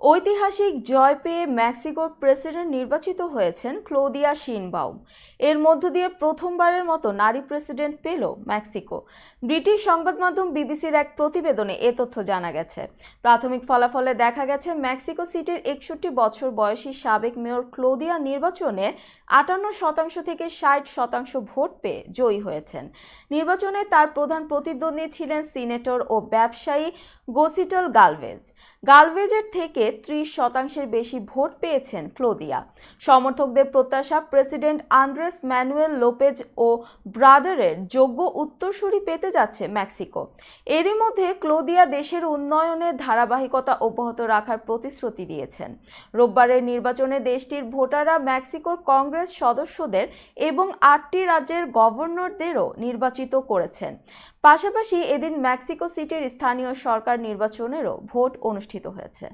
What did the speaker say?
ঐতিহাসিক জয় পেয়ে মেক্সিকোর প্রেসিডেন্ট নির্বাচিত হয়েছেন ক্লোদিয়া শিনবাউম। এর মধ্য দিয়ে প্রথমবারের মতো নারী প্রেসিডেন্ট পেল মেক্সিকো। ব্রিটিশ সংবাদ মাধ্যম বিবিসির এক প্রতিবেদনে এ তথ্য জানা গেছে। প্রাথমিক ফলাফলে দেখা গেছে, মেক্সিকো সিটির একষট্টি বছর বয়সী সাবেক মেয়র ক্লোদিয়া নির্বাচনে আটান্ন শতাংশ থেকে ষাট শতাংশ ভোট পেয়ে জয়ী হয়েছেন। নির্বাচনে তার প্রধান প্রতিদ্বন্দ্বী ছিলেন সিনেটর ও ব্যবসায়ী গোসিটল গালভেজ। গালভেজের থেকে ত্রিশ শতাংশের বেশি ভোট পেয়েছেন ক্লোদিয়া। সমর্থকদের প্রত্যাশা প্রেসিডেন্ট আন্দ্রেস ম্যানুয়েল লোপেজ ও ব্রাদারের যোগ্য উত্তরসূরি পেতে যাচ্ছে মেক্সিকো। এরই মধ্যে ক্লোদিয়া দেশের উন্নয়নের ধারাবাহিকতা অব্যাহত রাখার প্রতিশ্রুতি দিয়েছেন। রোববারের নির্বাচনে দেশটির ভোটাররা মেক্সিকোর কংগ্রেস সদস্যদের এবং আটটি রাজ্যের গভর্নরদেরও নির্বাচিত করেছেন। পাশাপাশি এদিন মেক্সিকো সিটির স্থানীয় সরকার নির্বাচনেরও ভোট অনুষ্ঠিত হয়েছে।